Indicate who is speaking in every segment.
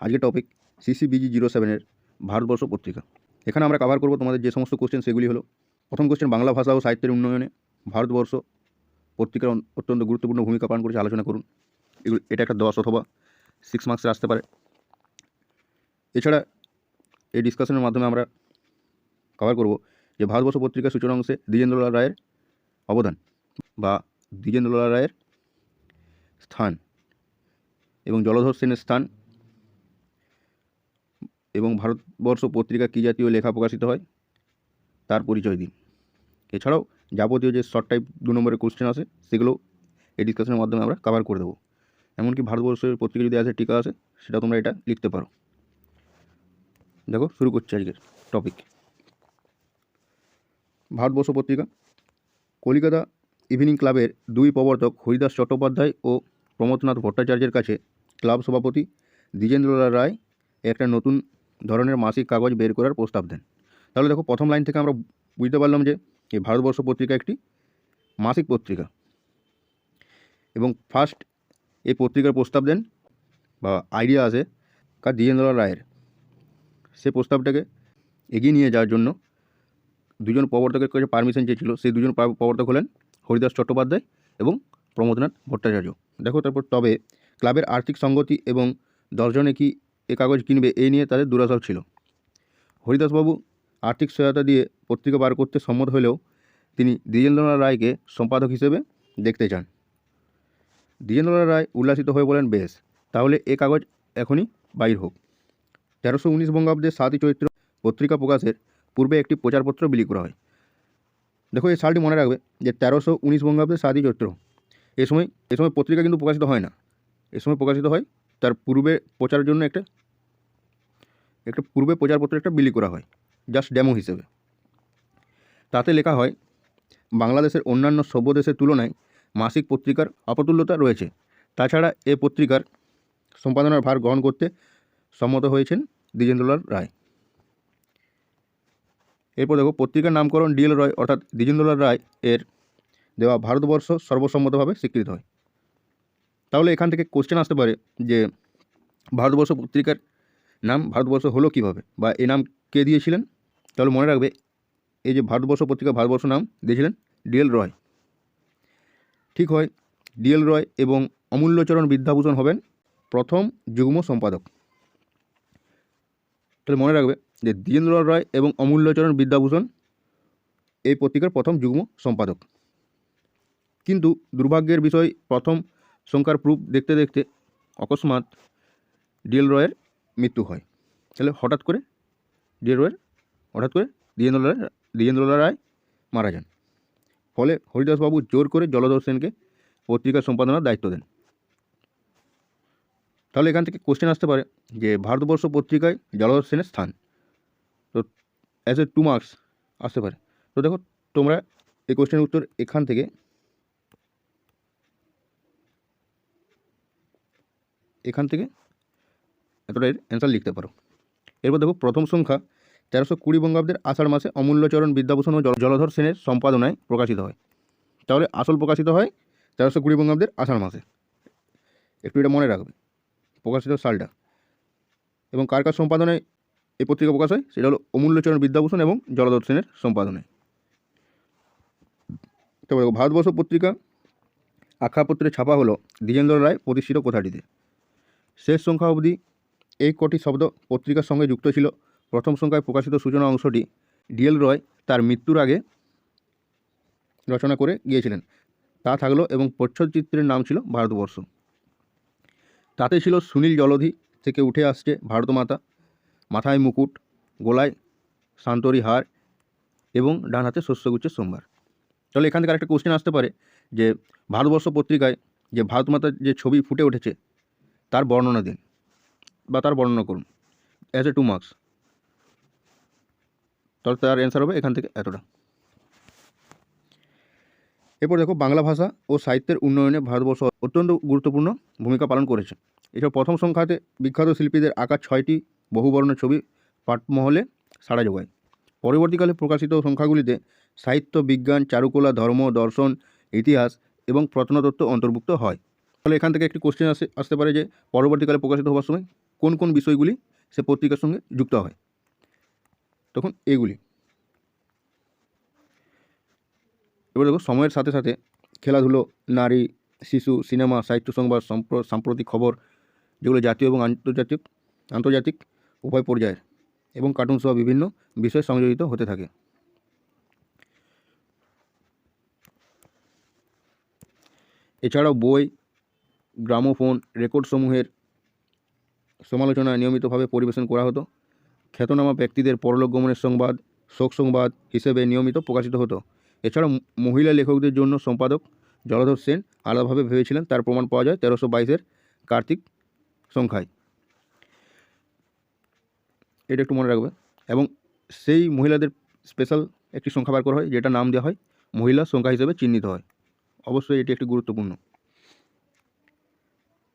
Speaker 1: আজকের topic CCBG zero সেভেনের ভারতবর্ষ পত্রিকা। এখানে আমরা কভার করব তোমাদের যে সমস্ত কোশ্চেন সেগুলি হলো, প্রথম কোশ্চেন বাংলা ভাষা ও সাহিত্যের উন্নয়নে ভারতবর্ষ পত্রিকার অত্যন্ত গুরুত্বপূর্ণ ভূমিকা পালন করেছে, আলোচনা করুন। এগুলো এটা একটা দশ অথবা সিক্স মার্কসে আসতে পারে। এছাড়া এই ডিসকাশনের মাধ্যমে আমরা কভার করব যে ভারতবর্ষ পত্রিকার সূচনা অংশে দ্বিজেন্দ্রলাল রায়ের অবদান বা দ্বিজেন্দ্রলাল রায়ের স্থান এবং জলধর সেনের স্থান এবং ভারতবর্ষ পত্রিকা কী জাতীয় লেখা প্রকাশিত হয়? তার পরিচয় দিন। এছাড়াও যাবতীয় যে শর্ট টাইপ দু নম্বরের কোশ্চেন আছে সেগুলো এই ডিসকাশনের মাধ্যমে আমরা কভার করে দেবো। এমনকি ভারতবর্ষের পত্রিকা যদি আছে টিকা আছে সেটা তোমরা এটা লিখতে পারো। দেখো, শুরু করছি আজকের টপিক ভারতবর্ষ পত্রিকা। কলিকাতা ইভিনিং ক্লাবের দুই প্রবর্তক হরিদাস চট্টোপাধ্যায় ও প্রমথনাথ ভট্টাচার্যের কাছে ক্লাব সভাপতি দ্বিজেন্দ্রলাল রায় একটা নতুন ধরনের মাসিক কাগজ বের করার প্রস্তাব দেন। তাহলে দেখো, প্রথম লাইন থেকে আমরা বুঝতে পারলাম যে এই ভারতবর্ষ পত্রিকা একটি মাসিক পত্রিকা। এবং ফার্স্ট এই পত্রিকার প্রস্তাব দেন, বা আইডিয়া আসে কার দ্বিজেন্দ্রলাল রায়ের। সে প্রস্তাবটাকে এগিয়ে নিয়ে যাওয়ার জন্য দুজন প্রবর্তকের কাছে পারমিশন চেয়েছিল। সেই দুজন প্রবর্তক হলেন হরিদাস চট্টোপাধ্যায় এবং প্রমোদনাথ ভট্টাচার্য। দেখো তারপর, তবে ক্লাবের আর্থিক সঙ্গতি এবং দশজনে কি এ কাগজ কিনবে, এই নিয়ে তাদের দুরাশাও ছিল। হরিদাসবাবু আর্থিক সহায়তা দিয়ে পত্রিকা বার করতে সম্মত হলেও তিনি দ্বিজেন্দ্রনাথ রায়কে সম্পাদক হিসেবে দেখতে চান। দ্বিজেন্দ্রনাথ রায় উল্লাসিত হয়ে বলেন, বেশ, তাহলে এ কাগজ এখনই বাইর হোক। তেরোশো উনিশ বঙ্গাব্দে সাতই চৈত্র পত্রিকা প্রকাশের পূর্বে একটি প্রচারপত্র বিলি করা হয়। দেখো, এই সালটি মনে রাখবে যে তেরোশো উনিশ বঙ্গাব্দে সাতই চৈত্র। এ সময় এ সময় পত্রিকা কিন্তু প্রকাশিত হয় না। এ সময় প্রকাশিত হয় তার পূর্বে প্রচারের জন্য একটা একটা পূর্বে প্রচারপত্র একটা বিলি করা হয় জাস্ট ডেমো হিসেবে। তাতে লেখা হয়, বাংলাদেশের অন্যান্য সভ্য দেশের তুলনায় মাসিক পত্রিকার অপতুল্যতা রয়েছে। তাছাড়া এ পত্রিকার সম্পাদনার ভার গ্রহণ করতে সম্মত হয়েছেন দ্বিজেন্দ্রলাল রায়। এরপর দেখো, পত্রিকার নামকরণ ডিএল রয়, অর্থাৎ দ্বিজেন্দ্রলাল রায় এর দেওয়া ভারতবর্ষ সর্বসম্মতভাবে স্বীকৃত হয়। তাহলে এখান থেকে কোশ্চেন আসতে পারে যে, ভারতবর্ষ পত্রিকার নাম ভারতবর্ষ হলো কীভাবে? বা এ নাম কে দিয়েছিলেন? তাহলে মনে রাখবে, এই যে ভারতবর্ষ পত্রিকা, ভারতবর্ষ নাম দিয়েছিলেন ডিএল রয়। ঠিক হয় ডিএল রয় এবং অমূল্যচরণ বিদ্যাভূষণ হবেন প্রথম যুগ্ম সম্পাদক। তাহলে মনে রাখবে যে দ্বিজেন্দ্রলাল রয় এবং অমূল্যচরণ বিদ্যাভূষণ এই পত্রিকার প্রথম যুগ্ম সম্পাদক। কিন্তু দুর্ভাগ্যের বিষয়, প্রথম সংখ্যার প্রুফ দেখতে দেখতে অকস্মাৎ ডিএল রয়ের মৃত্যু হয়। তাহলে হঠাৎ করে ডিএল রয়ের হঠাৎ করে দ্বিজেন্দ্রলাল দ্বিজেন্দ্রলাল রায় মারা যান। ফলে হরিদাসবাবু জোর করে জলধর সেনকে পত্রিকা সম্পাদনার দায়িত্ব দেন। তাহলে এখান থেকে কোশ্চেন আসতে পারে যে ভারতবর্ষ পত্রিকায় জলধর সেনের স্থান। তো অ্যাজ এ টু মার্কস আসতে পারে। তো দেখো, তোমরা এই কোশ্চেনের উত্তর এখান থেকে এখান থেকে এতটা এর অ্যান্সার লিখতে পারো। এরপর দেখো প্রথম সংখ্যা তেরোশো কুড়ি বঙ্গাব্দের আষাঢ় মাসে অমূল্যচরণ বিদ্যাভূষণ ও জল- জলধর সেনের সম্পাদনায় প্রকাশিত হয়। তাহলে আসল প্রকাশিত হয় তেরোশো কুড়ি বঙ্গাব্দের আষাঢ় মাসে। একটু এটা মনে রাখবে প্রকাশিত সালটা। এবং কার কার সম্পাদনায় এই পত্রিকা প্রকাশ হয়? সেটা হলো অমূল্যচরণ বিদ্যাভূষণ এবং জলধর সেনের সম্পাদনায়। দেখো, ভারতবর্ষ পত্রিকা আখ্যাপত্রে ছাপা হলো দ্বিজেন্দ্র রায় প্রতিষ্ঠিত কোথাটিতে শেষ সংখ্যা অবধি এই কটি শব্দ পত্রিকার সঙ্গে যুক্ত ছিল। প্রথম সংখ্যায় প্রকাশিত সূচনা অংশটি ডিএল রয় তার মৃত্যুর আগে রচনা করে গিয়েছিলেন। তা থাকল এবং প্রচ্ছদচিত্রের নাম ছিল ভারতবর্ষ। তাতে ছিল সুনীল জলধি থেকে উঠে আসছে ভারতমাতা, মাথায় মুকুট, গোলায় শান্তরি হার এবং ডান হাতে শস্যগুচ্ছের সোমবার। তাহলে এখান থেকে একটা কোশ্চেন আসতে পারে যে ভারতবর্ষ পত্রিকায় যে ভারতমাতার যে ছবি ফুটে উঠেছে তার বর্ণনা দিন। বা তার বর্ণনা করুন। অ্যাজ এ টু মার্কস তাহলে তার অ্যান্সার হবে এখান থেকে এতটা। এরপর দেখো, বাংলা ভাষা ও সাহিত্যের উন্নয়নে ভারতবর্ষ অত্যন্ত গুরুত্বপূর্ণ ভূমিকা পালন করেছে। এসব প্রথম সংখ্যাতে বিখ্যাত শিল্পীদের আঁকা ছয়টি বহুবর্ণের ছবি পাঠমহলে সাড়া যোগায়। পরবর্তীকালে প্রকাশিত সংখ্যাগুলিতে সাহিত্য, বিজ্ঞান, চারুকলা, ধর্ম, দর্শন, ইতিহাস এবং প্রত্নতত্ত্ব অন্তর্ভুক্ত হয়। ফলে এখান থেকে একটি কোশ্চেন আসে, আসতে পারে যে, পরবর্তীকালে প্রকাশিত হওয়ার সময় কোন কোন বিষয়গুলি সে পত্রিকার সঙ্গে যুক্ত হয়। তখন এগুলি। এবার দেখো, সময়ের সাথে সাথে খেলাধুলো, নারী, শিশু, সিনেমা, সাহিত্য সংবাদ, সম্প্র- সাম্প্রতিক খবর, যেগুলো জাতীয় এবং আন্তর্জাতিক আন্তর্জাতিক উভয় পর্যায়ের এবং কার্টুন সহ বিভিন্ন বিষয় সংযোজিত হতে থাকে। এছাড়াও বই, গ্রামোফোন রেকর্ডসমূহের সমালোচনা নিয়মিতভাবে পরিবেশন করা হতো। খ্যাতনামা ব্যক্তিদের পরলোক গমনের সংবাদ, শোক সংবাদ হিসেবে নিয়মিত প্রকাশিত হতো। এছাড়াও ম- মহিলা লেখকদের জন্য সম্পাদক জলধর সেন আলাদাভাবে ভেবেছিলেন, তার প্রমাণ পাওয়া যায় তেরোশো বাইশের কার্তিক সংখ্যায়। এটা একটু মনে রাখবে। এবং সেই মহিলাদের স্পেশাল একটি সংখ্যা বার করা হয় যেটা নাম দেওয়া হয় মহিলা সংখ্যা হিসেবে চিহ্নিত হয়। অবশ্যই এটি একটি গুরুত্বপূর্ণ।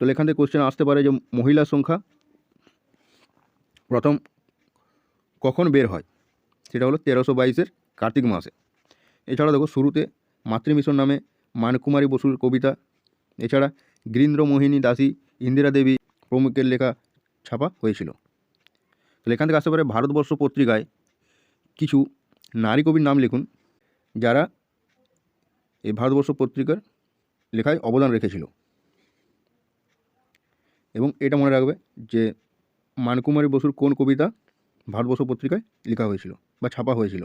Speaker 1: তাহলে এখান থেকে কোশ্চেন আসতে পারে যে মহিলা সংখ্যা প্রথম কখন বের হয়? সেটা হলো তেরোশো বাইশের কার্তিক মাসে। এছাড়া দেখো শুরুতে মাতৃমিশন নামে মানকুমারী বসুর কবিতা, এছাড়া গিরীন্দ্র মোহিনী দাসী, ইন্দিরা দেবী প্রমুখের লেখা ছাপা হয়েছিল। তাহলে এখান থেকে আসতে পারে ভারতবর্ষ পত্রিকায় কিছু নারী কবির নাম লিখুন, যারা এই ভারতবর্ষ পত্রিকার লেখায় অবদান রেখেছিল। এবং এটা মনে রাখবে যে মানকুমারী বসুর কোন কবিতা ভারতবর্ষ পত্রিকায় লেখা হয়েছিল বা ছাপা হয়েছিল?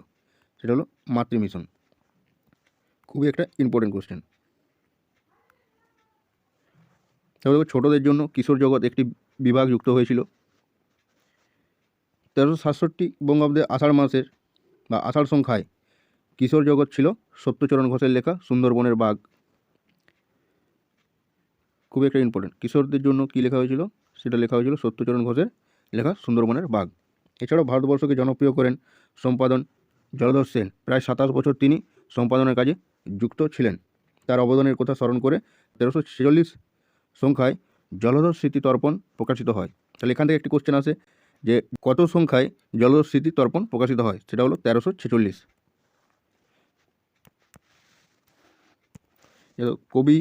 Speaker 1: সেটা হলো মাতৃমিশন খুবই একটা ইম্পর্টেন্ট কোশ্চেন তারপর ছোটদের জন্য কিশোর জগৎ একটি বিভাগ যুক্ত হয়েছিল। তেরোশো সাতষট্টি বঙ্গাব্দে আষাঢ় মাসের বা আষাঢ় সংখ্যায় কিশোর জগৎ ছিল সত্যচরণ ঘোষের লেখা সুন্দরবনের বাঘ। খুবই একটা ইম্পর্টেন্ট কিশোরদের জন্য কী লেখা হয়েছিল? সেটা লেখা হয়েছিল সত্যচরণ ঘোষের লেখা সুন্দরবনের বাঘ। এছাড়াও ভারতবর্ষকে জনপ্রিয় করেন সম্পাদন জলধর সেন। প্রায় সাতাশ বছর তিনি সম্পাদনের কাজে যুক্ত ছিলেন। তার অবদানের কথা স্মরণ করে তেরোশো ছেচল্লিশ সংখ্যায় জলধর স্মৃতি তর্পণ প্রকাশিত হয়। তাহলে এখান থেকে একটি কোশ্চেন আসে যে কত সংখ্যায় জলধর স্মৃতি তর্পণ প্রকাশিত হয়? সেটা হলো তেরোশো ছেচল্লিশ। কবি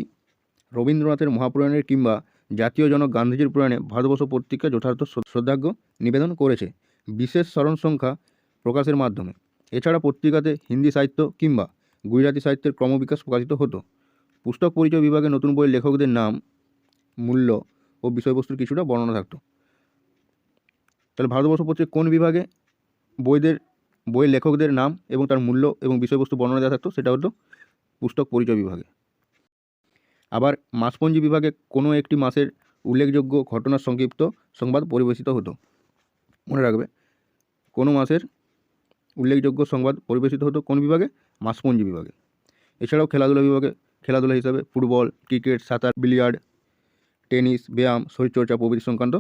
Speaker 1: রবীন্দ্রনাথের মহাপুরাণের কিংবা জাতীয় জনক গান্ধীজির পুরাণে ভারতবর্ষ পত্রিকা যথার্থ শ্র- শ্রদ্ধার্ঘ্য নিবেদন করেছে বিশেষ স্মরণ সংখ্যা প্রকাশের মাধ্যমে। এছাড়া পত্রিকাতে হিন্দি সাহিত্য কিংবা গুজরাটি সাহিত্যের ক্রমবিকাশ প্রকাশিত হতো। পুস্তক পরিচয় বিভাগে নতুন বইয়ের লেখকদের নাম, মূল্য ও বিষয়বস্তুর কিছুটা বর্ণনা থাকতো। তাহলে ভারতবর্ষ পত্রিকা কোন বিভাগে বইদের, বইয়ের লেখকদের নাম এবং তার মূল্য এবং বিষয়বস্তু বর্ণনা দেওয়া থাকতো সেটা হতো পুস্তক পরিচয় বিভাগে। আবার মাসপঞ্জি বিভাগে কোনো একটি মাসের উল্লেখযোগ্য ঘটনার সংক্ষিপ্ত সংবাদ পরিবেশিত হতো। মনে রাখবে, কোনো মাসের উল্লেখযোগ্য সংবাদ পরিবেশিত হতো কোন বিভাগে? মাসপঞ্জি বিভাগে। এছাড়াও খেলাধুলা বিভাগে, খেলাধুলা হিসাবে ফুটবল, ক্রিকেট, সাঁতার, বিলিয়ার্ড, টেনিস, ব্যায়াম, শরীরচর্চা, প্রভৃতি সংক্রান্ত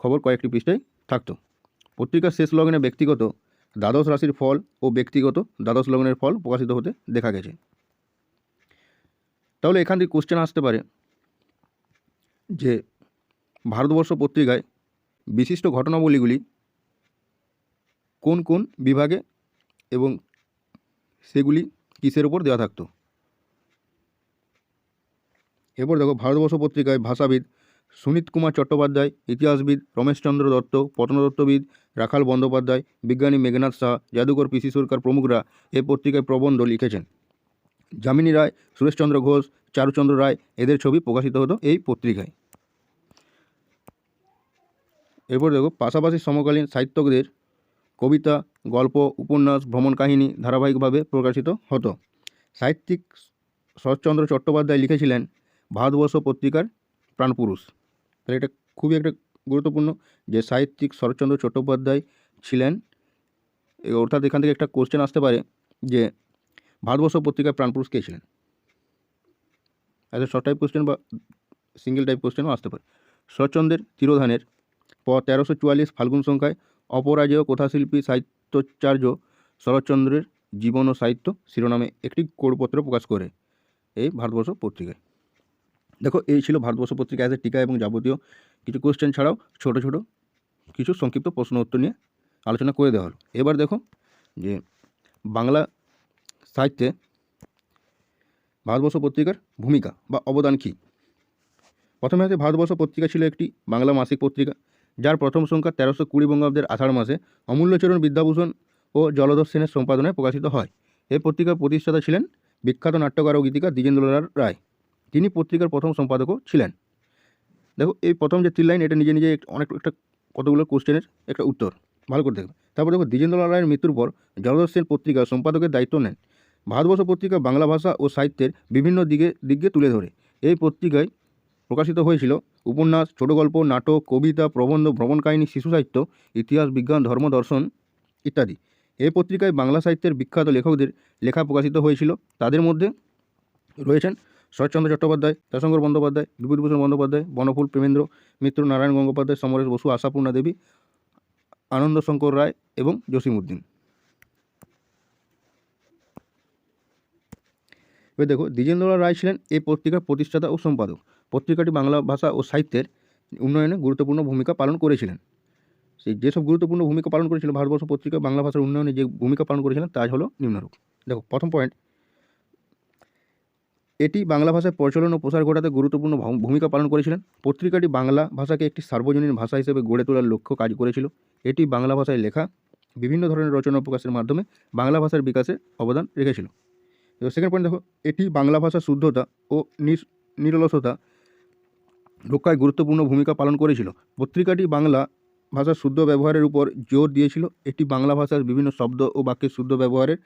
Speaker 1: খবর কয়েকটি পৃষ্ঠায় থাকতো। পত্রিকার শেষ লগ্নে ব্যক্তিগত, দ্বাদশ রাশির ফল ও ব্যক্তিগত দ্বাদশ লগ্নের ফল প্রকাশিত হতে দেখা গেছে। তাহলে এখান থেকে কোশ্চেন আসতে পারে যে ভারতবর্ষ পত্রিকায় বিশিষ্ট ঘটনাবলীগুলি কোন কোন বিভাগে এবং সেগুলি কিসের ওপর দেওয়া থাকতো? এরপর দেখো, ভারতবর্ষ পত্রিকায় ভাষাবিদ সুনীত কুমার চট্টোপাধ্যায়, ইতিহাসবিদ রমেশচন্দ্র দত্ত পত্নতত্ত্ববিদ রাখাল বন্দ্যোপাধ্যায়, বিজ্ঞানী মেঘনাথ শাহ জাদুকর পিসি সরকার প্রমুখরা এ পত্রিকায় প্রবন্ধ লিখেছেন। যামিনী রায়, সুরেশচন্দ্র ঘোষ, চারুচন্দ্র রায়, এদের ছবি প্রকাশিত হতো এই পত্রিকায়। এরপর দেখো, পাশাপাশি সমকালীন সাহিত্যকদের কবিতা, গল্প, উপন্যাস, ভ্রমণ কাহিনী ধারাবাহিকভাবে প্রকাশিত হতো। সাহিত্যিক শরৎচন্দ্র চট্টোপাধ্যায় লিখেছিলেন, ভারতবর্ষ পত্রিকার প্রাণপুরুষ। তাহলে এটা খুবই একটা গুরুত্বপূর্ণ যে সাহিত্যিক শরৎচন্দ্র চট্টোপাধ্যায় ছিলেন অর্থাৎ এখান থেকে একটা কোশ্চেন আসতে পারে যে ভারতবর্ষ পত্রিকার প্রাণপুরুষ কে ছিলেন? একটা শর্ট টাইপ কোশ্চেন বা সিঙ্গেল টাইপ কোশ্চেনও আসতে পারে। শরৎচন্দ্রের তিরোধানের পর তেরোশো চুয়াল্লিশ ফাল্গুন সংখ্যায় অপরাজেয় কথাশিল্পী সাহিত্যাচার্য শরৎচন্দ্রের জীবন ও সাহিত্য শিরোনামে একটি কোড়পত্র প্রকাশ করে এই ভারতবর্ষ পত্রিকায়। দেখো, এই ছিল ভারতবর্ষ পত্রিকা অ্যাজ টিকা এবং যাবতীয় কিছু কোশ্চেন ছাড়াও ছোট ছোট কিছু সংক্ষিপ্ত প্রশ্ন উত্তর নিয়ে আলোচনা করে দেওয়া হলো। এবার দেখো যে বাংলা সাহিত্যে ভারতবর্ষ পত্রিকার ভূমিকা বা অবদান কী? প্রথমে হচ্ছে ভারতবর্ষ পত্রিকা ছিল একটি বাংলা মাসিক পত্রিকা, যার প্রথম সংখ্যা তেরোশো কুড়ি বঙ্গাব্দের আষাঢ় মাসে অমূল্যচরণ বিদ্যাভূষণ ও জলধর সেনের সম্পাদনায় প্রকাশিত হয়। এই পত্রিকার প্রতিষ্ঠাতা ছিলেন বিখ্যাত নাট্যকার ও গীতিকার দ্বিজেন্দ্রলাল রায়। তিনি পত্রিকার প্রথম সম্পাদকও ছিলেন। দেখো, এই প্রথম যে তিন লাইন, এটা নিজে নিজে অনেক একটা কতগুলো কোশ্চেনের একটা উত্তর। ভালো করে দেখবে। তারপর দেখো, দ্বিজেন্দ্রলাল রায়ের মৃত্যুর পর জলধর সেন পত্রিকার সম্পাদকের দায়িত্ব নেন। ভারতবর্ষ পত্রিকা বাংলা ভাষা ও সাহিত্যের বিভিন্ন দিকে দিকে তুলে ধরে। এই পত্রিকায় প্রকাশিত হয়েছিল উপন্যাস ছোট গল্প নাটক, কবিতা, প্রবন্ধ, ভ্রমণ কাহিনী, শিশু সাহিত্য, ইতিহাস, বিজ্ঞান, ধর্ম, দর্শন ইত্যাদি। এই পত্রিকায় বাংলা সাহিত্যের বিখ্যাত লেখকদের লেখা প্রকাশিত হয়েছিল। তাদের মধ্যে রয়েছেন শরৎচন্দ্র চট্টোপাধ্যায় দাশঙ্কর বন্দ্যোপাধ্যায়, বিভূতিভূষণ বন্দ্যোপাধ্যায়, বনফুল প্রেমেন্দ্র মিত্র নারায়ণ গঙ্গোপাধ্যায়, সমরেশ বসু, আশাপূর্ণা দেবী আনন্দ শঙ্কর রায় এবং জসিমউদ্দিন। এবার দেখো, দ্বিজেন্দ্রলাল রায় ছিলেন এই পত্রিকার প্রতিষ্ঠাতা ও সম্পাদক। পত্রিকাটি বাংলা ভাষা ও সাহিত্যের উন্নয়নে গুরুত্বপূর্ণ ভূমিকা পালন করেছিলেন। সেই যেসব গুরুত্বপূর্ণ ভূমিকা পালন করেছিল ভারতবর্ষ পত্রিকা বাংলা ভাষার উন্নয়নে যে ভূমিকা পালন করেছিলেন তা হলো নিম্নরূপ। দেখো, প্রথম পয়েন্ট এটি বাংলা ভাষার প্রচলন ও প্রসার ঘটাতে গুরুত্বপূর্ণ ভূমিকা পালন করেছিলেন। পত্রিকাটি বাংলা ভাষাকে একটি সার্বজনীন ভাষা হিসেবে গড়ে তোলার লক্ষ্য কাজ করেছিল। এটি বাংলা ভাষায় লেখা, বিভিন্ন ধরনের রচনা প্রকাশের মাধ্যমে বাংলা ভাষার বিকাশে অবদান রেখেছিল। এবার সেকেন্ড পয়েন্ট দেখো, এটি বাংলা ভাষার শুদ্ধতা ও নির- নিরলসতা রক্ষায় গুরুত্বপূর্ণ ভূমিকা পালন করেছিল। পত্রিকাটি বাংলা ভাষার শুদ্ধ ব্যবহারের উপর জোর দিয়েছিল। এটি বাংলা ভাষার বিভিন্ন শব্দ ও বাক্যের শুদ্ধ ব্যবহারের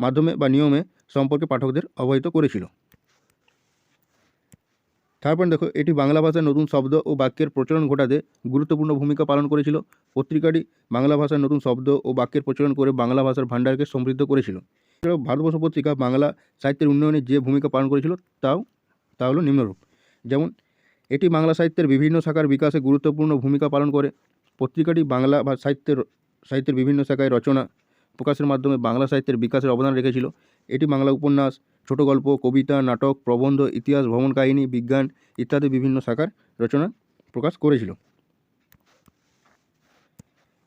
Speaker 1: মাধ্যমে বা নিয়মে সম্পর্কে পাঠকদের অবহিত করেছিল। পয়েন্ট দেখো, এটি বাংলা ভাষার নতুন শব্দ ও বাক্যের প্রচলন ঘটাতে গুরুত্বপূর্ণ ভূমিকা পালন করেছিল। পত্রিকাটি বাংলা ভাষার নতুন শব্দ ও বাক্যের প্রচলন করে বাংলা ভাষার ভাণ্ডারকে সমৃদ্ধ করেছিল। এছাড়াও ভারতবর্ষ পত্রিকা বাংলা সাহিত্যের উন্নয়নে যে ভূমিকা পালন করেছিল তাও, তা হলো নিম্নরূপ। যেমন, এটি বাংলা সাহিত্যের বিভিন্ন শাখার বিকাশে গুরুত্বপূর্ণ ভূমিকা পালন করে। পত্রিকাটি বাংলা বা সাহিত্যের সাহিত্যের বিভিন্ন শাখায় রচনা, প্রকাশের মাধ্যমে বাংলা সাহিত্যের বিকাশের অবদান রেখেছিল। এটি বাংলা উপন্যাস, ছোট গল্প, কবিতা, নাটক, প্রবন্ধ, ইতিহাস, ভ্রমণ কাহিনী, বিজ্ঞান ইত্যাদি বিভিন্ন শাখার রচনা প্রকাশ করেছিল।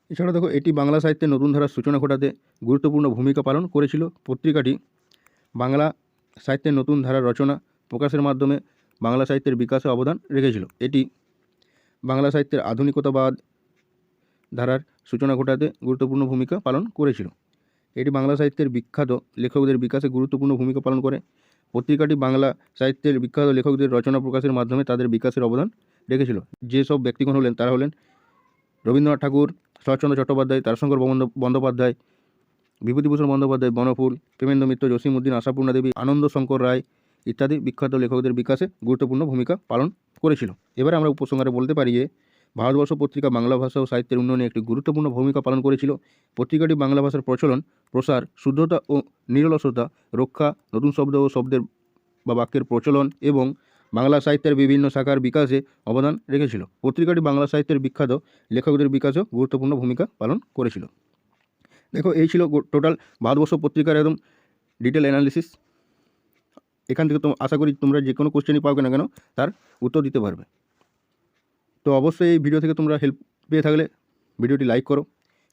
Speaker 1: এছাড়া দেখো, এটি বাংলা সাহিত্যের নতুন ধারার সূচনা ঘটাতে গুরুত্বপূর্ণ ভূমিকা পালন করেছিল পত্রিকাটি। বাংলা সাহিত্যের নতুন ধারার রচনা প্রকাশের মাধ্যমে বাংলা সাহিত্যের বিকাশে অবদান রেখেছিল। এটি বাংলা সাহিত্যের আধুনিকতাবাদ ধারার সূচনা ঘটাতে গুরুত্বপূর্ণ ভূমিকা পালন করেছিল। এটি বাংলা সাহিত্যের বিখ্যাত লেখকদের বিকাশে গুরুত্বপূর্ণ ভূমিকা পালন করে। পত্রিকাটি বাংলা সাহিত্যের বিখ্যাত লেখকদের রচনা প্রকাশের মাধ্যমে তাদের বিকাশের অবদান রেখেছিল। যেসব ব্যক্তিগণ হলেন, তারা হলেন রবীন্দ্রনাথ ঠাকুর শরৎচন্দ্র চট্টোপাধ্যায়, তারশঙ্কর বন্দ- বন্দ্যোপাধ্যায় বিভূতিভূষণ বন্দ্যোপাধ্যায়, বনফুল, প্রেমেন্দ্র মিত্র জসীমউদ্দিন আশাপূর্ণা দেবী, আনন্দ শঙ্কর রায় ইত্যাদি বিখ্যাত লেখকদের বিকাশে গুরুত্বপূর্ণ ভূমিকা পালন করেছিল। এবারে আমরা উপসংহারে বলতে পারি যে, ভারতবর্ষ পত্রিকা, বাংলা ভাষা ও সাহিত্যের উন্নয়নে একটি গুরুত্বপূর্ণ ভূমিকা পালন করেছিল। পত্রিকাটি বাংলা ভাষার প্রচলন, প্রসার, শুদ্ধতা ও নিরলসতা, রক্ষা, নতুন শব্দ ও শব্দের বা বাক্যের প্রচলন এবং বাংলা সাহিত্যের বিভিন্ন শাখার বিকাশে অবদান রেখেছিল। পত্রিকাটি বাংলা সাহিত্যের বিখ্যাত লেখকদের বিকাশেও গুরুত্বপূর্ণ ভূমিকা পালন করেছিল। দেখো, এই ছিল টোটাল ভারতবর্ষ পত্রিকার একদম ডিটেল অ্যানালিসিস এখান থেকে তো আশা করি তোমরা যে কোনো কোশ্চেনই পাবে না কেন, তার উত্তর দিতে পারবে। তো অবশ্যই এই ভিডিও থেকে তোমরা হেল্প পেয়ে থাকলে ভিডিওটি লাইক করো।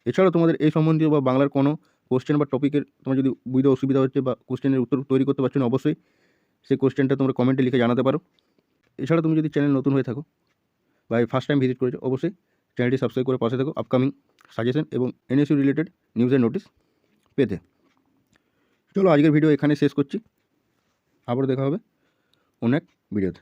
Speaker 1: এছাড়াও তোমাদের এই সম্বন্ধীয় বা বাংলার কোনো কোশ্চেন বা টপিকের তোমার যদি বুঝতে অসুবিধা হচ্ছে বা কোশ্চেনের উত্তর তৈরি করতে পারছ না, অবশ্যই সেই কোশ্চেনটা তোমরা কমেন্টে লিখে জানাতে পারো। এছাড়া তুমি যদি চ্যানেল নতুন হয়ে থাকো বা ফার্স্ট টাইম ভিজিট করেছ, অবশ্যই চ্যানেলটি সাবস্ক্রাইব করে পাশে থাকো। আপকামিং সাজেশন এবং এনএসইউ রিলেটেড নিউজের নোটিস পেতে। চলো আজকের ভিডিও এখানে শেষ করছি। আবার দেখা হবে অনেক ভিডিওতে